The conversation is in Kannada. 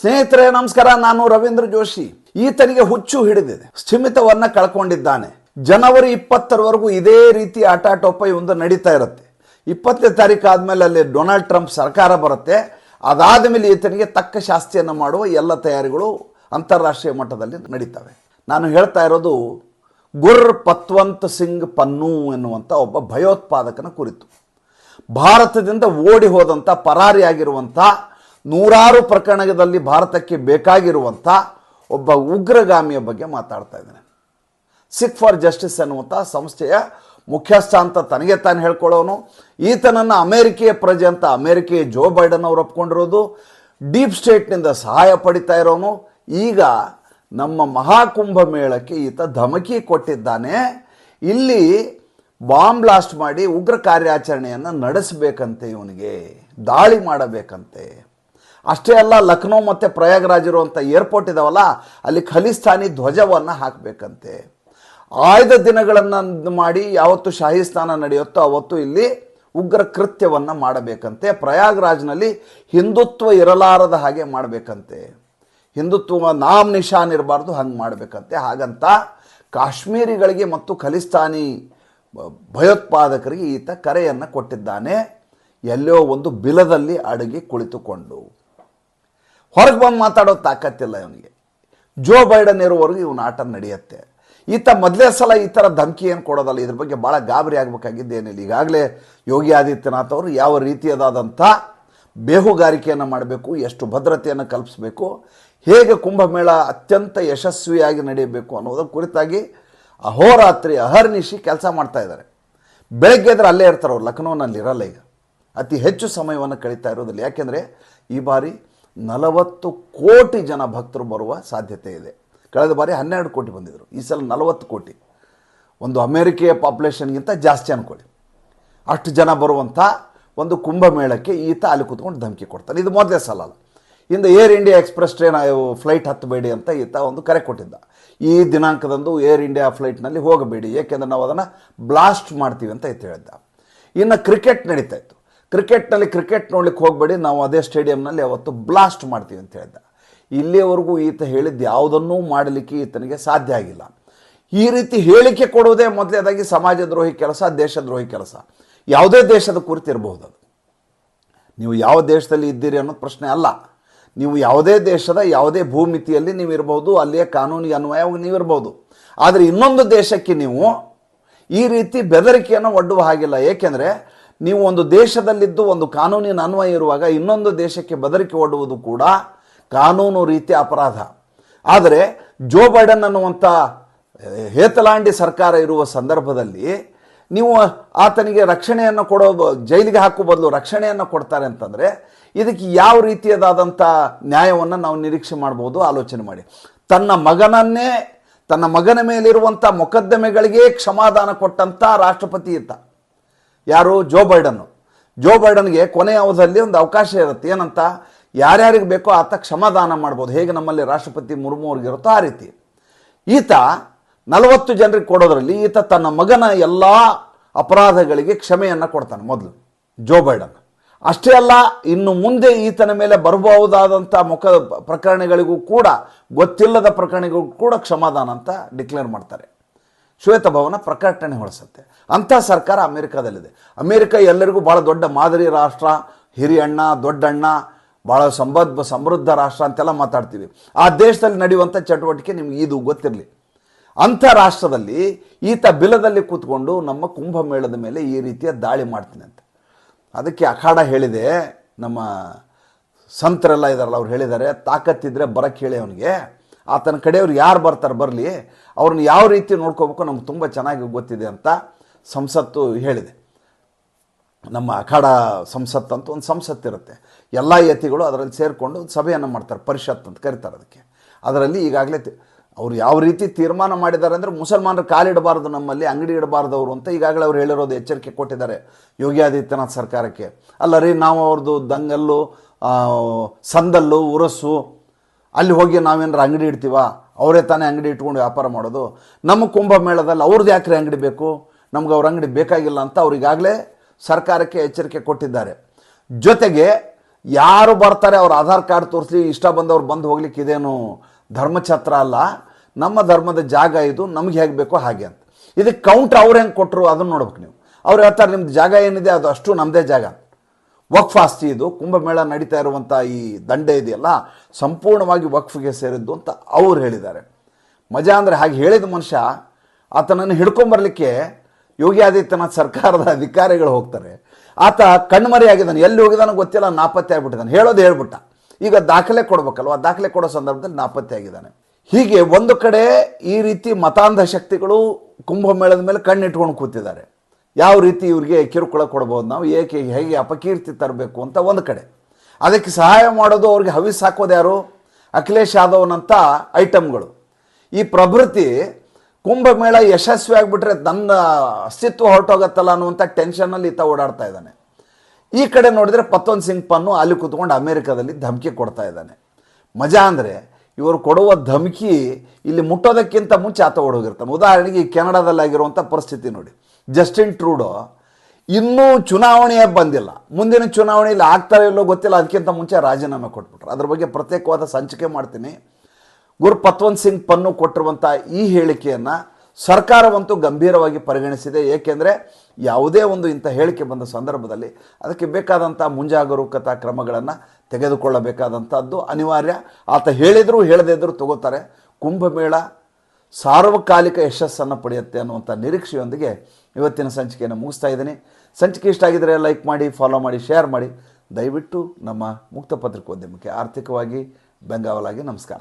ಸ್ನೇಹಿತರೆ, ನಮಸ್ಕಾರ. ನಾನು ರವೀಂದ್ರ ಜೋಶಿ. ಈತನಿಗೆ ಹುಚ್ಚು ಹಿಡಿದಿದೆ. ಸ್ಥಿಮಿತವನ್ನ ಕಳ್ಕೊಂಡಿದ್ದಾನೆ. ಜನವರಿ ಇಪ್ಪತ್ತರವರೆಗೂ ಇದೇ ರೀತಿ ಆಟಾಟೋಪ ಒಂದು ನಡೀತಾ ಇರುತ್ತೆ. ಇಪ್ಪತ್ತನೇ ತಾರೀಕು ಆದಮೇಲೆ ಅಲ್ಲಿ ಡೊನಾಲ್ಡ್ ಟ್ರಂಪ್ ಸರ್ಕಾರ ಬರುತ್ತೆ. ಅದಾದ ಮೇಲೆ ಈತನಿಗೆ ತಕ್ಕ ಶಾಸ್ತಿಯನ್ನು ಮಾಡುವ ಎಲ್ಲ ತಯಾರಿಗಳು ಅಂತಾರಾಷ್ಟ್ರೀಯ ಮಟ್ಟದಲ್ಲಿ ನಡೀತವೆ. ನಾನು ಹೇಳ್ತಾ ಇರೋದು ಗುರ್ ಪತ್ವಂತ್ ಸಿಂಗ್ ಪನ್ನು ಎನ್ನುವಂಥ ಒಬ್ಬ ಭಯೋತ್ಪಾದಕನ ಕುರಿತು. ಭಾರತದಿಂದ ಓಡಿ ಹೋದಂಥ ಪರಾರಿಯಾಗಿರುವಂಥ ನೂರಾರು ಪ್ರಕರಣದಲ್ಲಿ ಭಾರತಕ್ಕೆ ಬೇಕಾಗಿರುವಂಥ ಒಬ್ಬ ಉಗ್ರಗಾಮಿಯ ಬಗ್ಗೆ ಮಾತಾಡ್ತಾ ಇದ್ದೇನೆ. ಸಿಕ್ ಫಾರ್ ಜಸ್ಟಿಸ್ ಅನ್ನುವಂಥ ಸಂಸ್ಥೆಯ ಮುಖ್ಯಸ್ಥ ಅಂತ ತನಗೆ ತಾನು ಹೇಳ್ಕೊಳ್ಳೋನು. ಈತನನ್ನು ಅಮೇರಿಕೆಯ ಪ್ರಜೆ ಅಂತ ಅಮೇರಿಕೆಯ ಜೋ ಬೈಡನ್ ಅವರು ಒಪ್ಕೊಂಡಿರೋದು. ಡೀಪ್ ಸ್ಟೇಟ್ನಿಂದ ಸಹಾಯ ಪಡಿತಾ ಇರೋನು. ಈಗ ನಮ್ಮ ಮಹಾಕುಂಭ ಮೇಳಕ್ಕೆ ಈತ ಧಮಕಿ ಕೊಟ್ಟಿದ್ದಾನೆ. ಇಲ್ಲಿ ಬಾಂಬ್ ಬ್ಲಾಸ್ಟ್ ಮಾಡಿ ಉಗ್ರ ಕಾರ್ಯಾಚರಣೆಯನ್ನು ನಡೆಸಬೇಕಂತೆ ಇವನಿಗೆ. ದಾಳಿ ಮಾಡಬೇಕಂತೆ. ಅಷ್ಟೇ ಅಲ್ಲ, ಲಕ್ನೋ ಮತ್ತು ಪ್ರಯಾಗ್ರಾಜ್ ಇರುವಂಥ ಏರ್ಪೋರ್ಟ್ ಇದಾವಲ್ಲ, ಅಲ್ಲಿ ಖಲಿಸ್ತಾನಿ ಧ್ವಜವನ್ನು ಹಾಕಬೇಕಂತೆ. ಆಯ್ದ ದಿನಗಳನ್ನು ಮಾಡಿ ಯಾವತ್ತು ಶಾಹಿ ಸ್ನಾನ ನಡೆಯುತ್ತೋ ಅವತ್ತು ಇಲ್ಲಿ ಉಗ್ರ ಕೃತ್ಯವನ್ನು ಮಾಡಬೇಕಂತೆ. ಪ್ರಯಾಗ್ರಾಜ್ನಲ್ಲಿ ಹಿಂದುತ್ವ ಇರಲಾರದ ಹಾಗೆ ಮಾಡಬೇಕಂತೆ. ಹಿಂದುತ್ವ ನಾಮ್ ನಿಶಾನ್ ಇರಬಾರ್ದು, ಹಂಗೆ ಮಾಡಬೇಕಂತೆ. ಹಾಗಂತ ಕಾಶ್ಮೀರಿಗಳಿಗೆ ಮತ್ತು ಖಲಿಸ್ತಾನಿ ಭಯೋತ್ಪಾದಕರಿಗೆ ಈತ ಕರೆಯನ್ನು ಕೊಟ್ಟಿದ್ದಾನೆ. ಎಲ್ಲೋ ಒಂದು ಬಿಲದಲ್ಲಿ ಅಡಗಿ ಕುಳಿತುಕೊಂಡು. ಹೊರಗೆ ಬಂದು ಮಾತಾಡೋ ತಾಕತ್ತಿಲ್ಲ ಇವನಿಗೆ. ಜೋ ಬೈಡನ್ ಇರುವವರೆಗೂ ಇವನ ಆಟ ನಡೆಯುತ್ತೆ. ಈತ ಮೊದಲೇ ಸಲ ಈ ಥರ ಧಮಕಿ ಏನು ಕೊಡೋದಲ್ಲ, ಇದ್ರ ಬಗ್ಗೆ ಭಾಳ ಗಾಬರಿ ಆಗಬೇಕಾಗಿದ್ದೇನಿಲ್ಲ ಈಗಾಗಲೇ ಯೋಗಿ ಆದಿತ್ಯನಾಥ್ ಅವರು ಯಾವ ರೀತಿಯದಾದಂಥ ಬೇಹುಗಾರಿಕೆಯನ್ನು ಮಾಡಬೇಕು, ಎಷ್ಟು ಭದ್ರತೆಯನ್ನು ಕಲ್ಪಿಸಬೇಕು, ಹೇಗೆ ಕುಂಭಮೇಳ ಅತ್ಯಂತ ಯಶಸ್ವಿಯಾಗಿ ನಡೆಯಬೇಕು ಅನ್ನೋದರ ಕುರಿತಾಗಿ ಅಹೋರಾತ್ರಿ ಅಹರ್ನಿಶಿ ಕೆಲಸ ಮಾಡ್ತಾ ಇದ್ದಾರೆ. ಬೆಳಗ್ಗೆ ಇದ್ರೆ ಅಲ್ಲೇ ಇರ್ತಾರೆ ಅವ್ರು ಲಕ್ನೋನಲ್ಲಿ ಇರಲ್ಲ ಈಗ. ಅತಿ ಹೆಚ್ಚು ಸಮಯವನ್ನು ಕಳೀತಾ ಇರೋದಿಲ್ಲ. ಯಾಕೆಂದರೆ ಈ ಬಾರಿ ನಲವತ್ತು ಕೋಟಿ ಜನ ಭಕ್ತರು ಬರುವ ಸಾಧ್ಯತೆ ಇದೆ. ಕಳೆದ ಬಾರಿ ಹನ್ನೆರಡು ಕೋಟಿ ಬಂದಿದ್ದರು ಈ ಸಲ ನಲವತ್ತು ಕೋಟಿ. ಒಂದು ಅಮೇರಿಕೆಯ ಪಾಪ್ಯುಲೇಷನ್ಗಿಂತ ಜಾಸ್ತಿ ಅನ್ಕೊಳ್ಳಿ. ಅಷ್ಟು ಜನ ಬರುವಂಥ ಒಂದು ಕುಂಭಮೇಳಕ್ಕೆ ಈತ ಅಲ್ಲಿ ಕೂತ್ಕೊಂಡು ಧಮಕಿ ಕೊಡ್ತಾನೆ. ಇದು ಮೊದಲೇ ಸಲ ಅಲ್ಲ. ಇಂದ Air India Express train flight ಹತ್ತಬೇಡಿ ಅಂತ ಈತ ಒಂದು ಕರೆ ಕೊಟ್ಟಿದ್ದ. ಈ ದಿನಾಂಕದಂದು ಏರ್ ಇಂಡಿಯಾ ಫ್ಲೈಟ್ನಲ್ಲಿ ಹೋಗಬೇಡಿ. ಏಕೆಂದರೆ ನಾವು ಅದನ್ನು ಬ್ಲಾಸ್ಟ್ ಮಾಡ್ತೀವಿ ಅಂತ ಈತ ಹೇಳಿದ್ದ. ಇನ್ನು ಕ್ರಿಕೆಟ್ ನಡೀತಾ ಇತ್ತು. ಕ್ರಿಕೆಟ್ನಲ್ಲಿ ಕ್ರಿಕೆಟ್ ನೋಡ್ಲಿಕ್ಕೆ ಹೋಗಬೇಡಿ, ನಾವು ಅದೇ ಸ್ಟೇಡಿಯಂನಲ್ಲಿ ಅವತ್ತು ಬ್ಲಾಸ್ಟ್ ಮಾಡ್ತೀವಿ ಅಂತ ಹೇಳಿದ್ದ. ಇಲ್ಲಿಯವರೆಗೂ ಈತ ಹೇಳಿದ್ದು ಯಾವುದನ್ನೂ ಮಾಡಲಿಕ್ಕೆ ಈತನಿಗೆ ಸಾಧ್ಯ ಆಗಿಲ್ಲ. ಈ ರೀತಿ ಹೇಳಿಕೆ ಕೊಡುವುದೇ ಮೊದಲೇದಾಗಿ ಸಮಾಜದ್ರೋಹಿ ಕೆಲಸ, ದೇಶದ್ರೋಹಿ ಕೆಲಸ. ಯಾವುದೇ ದೇಶದ ಕುರಿತು ಇರಬಹುದು ಅದು. ನೀವು ಯಾವ ದೇಶದಲ್ಲಿ ಇದ್ದೀರಿ ಅನ್ನೋದು ಪ್ರಶ್ನೆ ಅಲ್ಲ. ನೀವು ಯಾವುದೇ ದೇಶದ ಯಾವುದೇ ಭೂಮಿತಿಯಲ್ಲಿ ನೀವು ಇರಬಹುದು, ಅಲ್ಲಿಯ ಕಾನೂನಿಗೆ ಅನ್ವಯವಾಗಿ ನೀವು ಇರಬಹುದು. ಆದರೆ ಇನ್ನೊಂದು ದೇಶಕ್ಕೆ ನೀವು ಈ ರೀತಿ ಬೆದರಿಕೆಯನ್ನು ಒಡ್ಡುವ ಹಾಗಿಲ್ಲ. ಏಕೆಂದರೆ ನೀವು ಒಂದು ದೇಶದಲ್ಲಿದ್ದು ಒಂದು ಕಾನೂನಿನ ಅನ್ವಯ ಇರುವಾಗ ಇನ್ನೊಂದು ದೇಶಕ್ಕೆ ಬೆದರಿಕೆ ಒಡ್ಡುವುದು ಕೂಡ ಕಾನೂನು ರೀತಿ ಅಪರಾಧ. ಆದರೆ ಜೋ ಬೈಡನ್ ಅನ್ನುವಂಥ ಹೇತಲಾಂಡಿ ಸರ್ಕಾರ ಇರುವ ಸಂದರ್ಭದಲ್ಲಿ ನೀವು ಆತನಿಗೆ ರಕ್ಷಣೆಯನ್ನು ಕೊಡೋ ಜೈಲಿಗೆ ಹಾಕುವ ಬದಲು ರಕ್ಷಣೆಯನ್ನು ಕೊಡ್ತಾರೆ ಅಂತಂದರೆ ಇದಕ್ಕೆ ಯಾವ ರೀತಿಯದಾದಂಥ ನ್ಯಾಯವನ್ನು ನಾವು ನಿರೀಕ್ಷೆ ಮಾಡ್ಬೋದು ಆಲೋಚನೆ ಮಾಡಿ. ತನ್ನ ಮಗನನ್ನೇ, ತನ್ನ ಮಗನ ಮೇಲಿರುವಂಥ ಮೊಕದ್ದಮೆಗಳಿಗೆ ಕ್ಷಮಾದಾನ ಕೊಟ್ಟಂಥ ರಾಷ್ಟ್ರಪತಿ ಇತ್ತ ಯಾರು? ಜೋ ಬೈಡನ್ನು. ಜೋ ಬೈಡನ್ಗೆ ಕೊನೆಯ ಅವಧಿಯಲ್ಲಿ ಒಂದು ಅವಕಾಶ ಇರುತ್ತೆ. ಏನಂತ? ಯಾರ್ಯಾರಿಗೆ ಬೇಕೋ ಆತ ಕ್ಷಮಾದಾನ ಮಾಡ್ಬೋದು. ಹೇಗೆ ನಮ್ಮಲ್ಲಿ ರಾಷ್ಟ್ರಪತಿ ಮುರ್ಮು ಅವ್ರಿಗಿರುತ್ತೋ ಆ ರೀತಿ. ಈತ ನಲವತ್ತು ಜನರಿಗೆ ಕೊಡೋದ್ರಲ್ಲಿ ಈತ ತನ್ನ ಮಗನ ಎಲ್ಲ ಅಪರಾಧಗಳಿಗೆ ಕ್ಷಮೆಯನ್ನು ಕೊಡ್ತಾನೆ ಮೊದಲು, ಜೋ ಬೈಡನ್. ಅಷ್ಟೇ ಅಲ್ಲ, ಇನ್ನು ಮುಂದೆ ಈತನ ಮೇಲೆ ಬರಬಹುದಾದಂಥ ಮುಖ ಪ್ರಕರಣಗಳಿಗೂ ಕೂಡ, ಗೊತ್ತಿಲ್ಲದ ಪ್ರಕರಣಗಳಿಗೂ ಕೂಡ ಕ್ಷಮಾದಾನ ಅಂತ ಡಿಕ್ಲೇರ್ ಮಾಡ್ತಾರೆ. ಶ್ವೇತಭವನ ಪ್ರಕಟಣೆ ಹೊಳಿಸುತ್ತೆ ಅಂಥ ಸರ್ಕಾರ ಅಮೇರಿಕಾದಲ್ಲಿದೆ. ಅಮೇರಿಕ ಎಲ್ಲರಿಗೂ ಭಾಳ ದೊಡ್ಡ ಮಾದರಿ ರಾಷ್ಟ್ರ ಹಿರಿಯಣ್ಣ ದೊಡ್ಡಣ್ಣ ಭಾಳ ಸಂಬದ್ಧ, ಸಮೃದ್ಧ ರಾಷ್ಟ್ರ ಅಂತೆಲ್ಲ ಮಾತಾಡ್ತೀವಿ. ಆ ದೇಶದಲ್ಲಿ ನಡೆಯುವಂಥ ಚಟುವಟಿಕೆ ನಿಮ್ಗೆ ಇದು ಗೊತ್ತಿರಲಿ. ಅಂಥ ರಾಷ್ಟ್ರದಲ್ಲಿ ಈತ ಬಿಲದಲ್ಲಿ ಕೂತ್ಕೊಂಡು ನಮ್ಮ ಕುಂಭಮೇಳದ ಮೇಲೆ ಈ ರೀತಿಯ ದಾಳಿ ಮಾಡ್ತೀನಿ ಅಂತ. ಅದಕ್ಕೆ ಅಖಾಡ ಹೇಳಿದೆ, ನಮ್ಮ ಸಂತರೆಲ್ಲ ಇದಾರಲ್ಲ, ಅವ್ರು ಹೇಳಿದ್ದಾರೆ, ತಾಕತ್ತಿದ್ರೆ ಬರಕ್ಕೆ ಹೇಳಿ ಅವನಿಗೆ. ಆತನ ಕಡೆಯವ್ರು ಯಾರು ಬರ್ತಾರೆ ಬರಲಿ, ಅವ್ರನ್ನ ಯಾವ ರೀತಿ ನೋಡ್ಕೋಬೇಕು ನಮ್ಗೆ ತುಂಬ ಚೆನ್ನಾಗಿ ಗೊತ್ತಿದೆ ಅಂತ ಸಂಸತ್ತು ಹೇಳಿದೆ. ನಮ್ಮ ಅಖಾಡ ಸಂಸತ್ ಅಂತ ಒಂದು ಸಂಸತ್ ಇರುತ್ತೆ. ಎಲ್ಲ ಯತಿಗಳು ಅದರಲ್ಲಿ ಸೇರಿಕೊಂಡು ಒಂದು ಸಭೆಯನ್ನು ಮಾಡ್ತಾರೆ, ಪರಿಷತ್ ಅಂತ ಕರೀತಾರೆ ಅದಕ್ಕೆ. ಅದರಲ್ಲಿ ಈಗಾಗಲೇ ಅವ್ರು ಯಾವ ರೀತಿ ತೀರ್ಮಾನ ಮಾಡಿದ್ದಾರೆ ಅಂದರೆ ಮುಸಲ್ಮಾನರು ಕಾಲಿಡಬಾರ್ದು ನಮ್ಮಲ್ಲಿ, ಅಂಗಡಿ ಇಡಬಾರ್ದು ಅವರು ಅಂತ ಈಗಾಗಲೇ ಅವ್ರು ಹೇಳಿರೋದು ಎಚ್ಚರಿಕೆ ಕೊಟ್ಟಿದ್ದಾರೆ ಯೋಗಿ ಆದಿತ್ಯನಾಥ್ ಸರ್ಕಾರಕ್ಕೆ. ಅಲ್ಲ ರೀ, ನಾವು ಅವ್ರದ್ದು ದಂಗಲ್ಲು ಸಂದಲ್ಲು ಉರಸ್ಸು ಅಲ್ಲಿ ಹೋಗಿ ನಾವೇನಾರು ಅಂಗಡಿ ಇಡ್ತೀವ? ಅವರೇ ತಾನೇ ಅಂಗಡಿ ಇಟ್ಕೊಂಡು ವ್ಯಾಪಾರ ಮಾಡೋದು. ನಮ್ಮ ಕುಂಭಮೇಳದಲ್ಲಿ ಅವ್ರದ್ದು ಯಾಕ್ರಿ ಅಂಗಡಿ ಬೇಕು? ನಮ್ಗೆ ಅವ್ರ ಅಂಗಡಿ ಬೇಕಾಗಿಲ್ಲ ಅಂತ ಅವ್ರಿಗಾಗಲೇ ಸರ್ಕಾರಕ್ಕೆ ಎಚ್ಚರಿಕೆ ಕೊಟ್ಟಿದ್ದಾರೆ. ಜೊತೆಗೆ ಯಾರು ಬರ್ತಾರೆ ಅವ್ರ ಆಧಾರ್ ಕಾರ್ಡ್ ತೋರಿಸಿ ಇಷ್ಟ ಬಂದವ್ರು ಬಂದು ಹೋಗ್ಲಿಕ್ಕೆ ಇದೇನು ಧರ್ಮಛತ್ರ ಅಲ್ಲ? ನಮ್ಮ ಧರ್ಮದ ಜಾಗ ಇದು, ನಮ್ಗೆ ಹೇಗೆ ಬೇಕೋ ಹಾಗೆ ಅಂತ. ಇದಕ್ಕೆ ಕೌಂಟ್ ಅವ್ರು ಹೆಂಗೆ ಕೊಟ್ಟರು ಅದನ್ನು ನೋಡ್ಬೇಕು ನೀವು. ಅವ್ರು ಹೇಳ್ತಾರೆ, ನಿಮ್ದು ಜಾಗ ಏನಿದೆ ಅದು ಅಷ್ಟು ನಮ್ಮದೇ ಜಾಗ. ವಕ್ಫ್ ಆಸ್ತಿ ಇದು, ಕುಂಭಮೇಳ ನಡೀತಾ ಇರುವಂಥ ಈ ದಂಡೆ ಇದೆಯಲ್ಲ, ಸಂಪೂರ್ಣವಾಗಿ ವಕ್ಫ್ಗೆ ಸೇರಿದ್ದು ಅಂತ ಅವ್ರು ಹೇಳಿದ್ದಾರೆ. ಮಜಾ ಅಂದರೆ ಹಾಗೆ ಹೇಳಿದ ಮನುಷ್ಯ, ಆತನನ್ನು ಹಿಡ್ಕೊಂಬರ್ಲಿಕ್ಕೆ ಯೋಗಿ ಆದಿತ್ಯನಾಥ್ ಸರ್ಕಾರದ ಅಧಿಕಾರಿಗಳು ಹೋಗ್ತಾರೆ. ಆತ ಕಣ್ಮರೆಯಾಗಿದ್ದಾನೆ. ಎಲ್ಲಿ ಹೋಗಿದಾನೋ ಗೊತ್ತಿಲ್ಲ, ನಾಪತ್ತೆ ಆಗಿಬಿಟ್ಟಿದ್ದಾನೆ. ಹೇಳೋದು ಹೇಳ್ಬಿಟ್ಟ. ಈಗ ದಾಖಲೆ ಕೊಡಬೇಕಲ್ವ? ದಾಖಲೆ ಕೊಡೋ ಸಂದರ್ಭದಲ್ಲಿ ನಾಪತ್ತೆ ಆಗಿದ್ದಾನೆ. ಹೀಗೆ ಒಂದು ಕಡೆ ಈ ರೀತಿ ಮತಾಂಧ ಶಕ್ತಿಗಳು ಕುಂಭಮೇಳದ ಮೇಲೆ ಕಣ್ಣಿಟ್ಕೊಂಡು ಕೂತಿದ್ದಾರೆ. ಯಾವ ರೀತಿ ಇವ್ರಿಗೆ ಕಿರುಕುಳ ಕೊಡ್ಬೋದು ನಾವು ಏಕೆ ಹೇಗೆ ಅಪಕೀರ್ತಿ ತರಬೇಕು ಅಂತ ಒಂದು ಕಡೆ. ಅದಕ್ಕೆ ಸಹಾಯ ಮಾಡೋದು ಅವ್ರಿಗೆ ಹವಿಸ್ ಹಾಕೋದು ಯಾರು? ಅಖಿಲೇಶ್ ಯಾದವ್ನಂಥ ಐಟಮ್ಗಳು. ಈ ಪ್ರಭೃತಿ ಕುಂಭಮೇಳ ಯಶಸ್ವಿ ಆಗಿಬಿಟ್ರೆ ನನ್ನ ಅಸ್ತಿತ್ವ ಹೊರಟೋಗತ್ತಲ್ಲ ಅನ್ನುವಂಥ ಟೆನ್ಷನಲ್ಲಿ ಈತ ಓಡಾಡ್ತಾ ಇದ್ದಾನೆ. ಈ ಕಡೆ ನೋಡಿದರೆ ಪತ್ತೊಂದು ಸಿಂಗ್ ಪನ್ನು ಅಲ್ಲಿ ಕೂತ್ಕೊಂಡು ಅಮೇರಿಕಾದಲ್ಲಿ ಧಮಕಿ ಕೊಡ್ತಾ ಇದ್ದಾನೆ. ಮಜಾ ಅಂದರೆ ಇವರು ಕೊಡುವ ಧಮಕಿ ಇಲ್ಲಿ ಮುಟ್ಟೋದಕ್ಕಿಂತ ಮುಂಚೆ ಆತ ಓಡೋಗಿರ್ತಾನೆ. ಉದಾಹರಣೆಗೆ ಈ ಕೆನಡಾದಲ್ಲಿ ಆಗಿರುವಂಥ ಪರಿಸ್ಥಿತಿ ನೋಡಿ. ಜಸ್ಟಿನ್ ಟ್ರೂಡೋ ಇನ್ನೂ ಚುನಾವಣೆಯೇ ಬಂದಿಲ್ಲ. ಮುಂದಿನ ಚುನಾವಣೆಯಲ್ಲಿ ಆಗ್ತಾರೋ ಇಲ್ಲೋ ಗೊತ್ತಿಲ್ಲ, ಅದಕ್ಕಿಂತ ಮುಂಚೆ ರಾಜೀನಾಮೆ ಕೊಟ್ಬಿಟ್ರು. ಅದ್ರ ಬಗ್ಗೆ ಪ್ರತ್ಯೇಕವಾದ ಸಂಚಿಕೆ ಮಾಡ್ತೀನಿ. ಗುರು ಪತ್ವಂತ್ ಸಿಂಗ್ ಪನ್ನು ಕೊಟ್ಟಿರುವಂಥ ಈ ಹೇಳಿಕೆಯನ್ನು ಸರ್ಕಾರವಂತೂ ಗಂಭೀರವಾಗಿ ಪರಿಗಣಿಸಿದೆ. ಏಕೆಂದರೆ ಯಾವುದೇ ಒಂದು ಇಂಥ ಹೇಳಿಕೆ ಬಂದ ಸಂದರ್ಭದಲ್ಲಿ ಅದಕ್ಕೆ ಬೇಕಾದಂಥ ಮುಂಜಾಗರೂಕತಾ ಕ್ರಮಗಳನ್ನು ತೆಗೆದುಕೊಳ್ಳಬೇಕಾದಂಥದ್ದು ಅನಿವಾರ್ಯ. ಆತ ಹೇಳಿದರೂ, ಹೇಳದೇ ಇದ್ದರೂ ತಗೋತಾರೆ. ಕುಂಭಮೇಳ ಸಾರ್ವಕಾಲಿಕ ಯಶಸ್ಸನ್ನು ಪಡೆಯುತ್ತೆ ಅನ್ನುವಂಥ ನಿರೀಕ್ಷೆಯೊಂದಿಗೆ ಇವತ್ತಿನ ಸಂಚಿಕೆಯನ್ನು ಮುಗಿಸ್ತಾ ಇದ್ದೀನಿ. ಸಂಚಿಕೆ ಇಷ್ಟ ಆಗಿದರೆ ಲೈಕ್ ಮಾಡಿ ಫಾಲೋ ಮಾಡಿ ಶೇರ್ ಮಾಡಿ. ದಯವಿಟ್ಟು ನಮ್ಮ ಮುಕ್ತ ಪತ್ರಿಕೋದ್ಯಮಕ್ಕೆ ಆರ್ಥಿಕವಾಗಿ ಬೆಂಗಾವಲಾಗಿ ನಮಸ್ಕಾರ.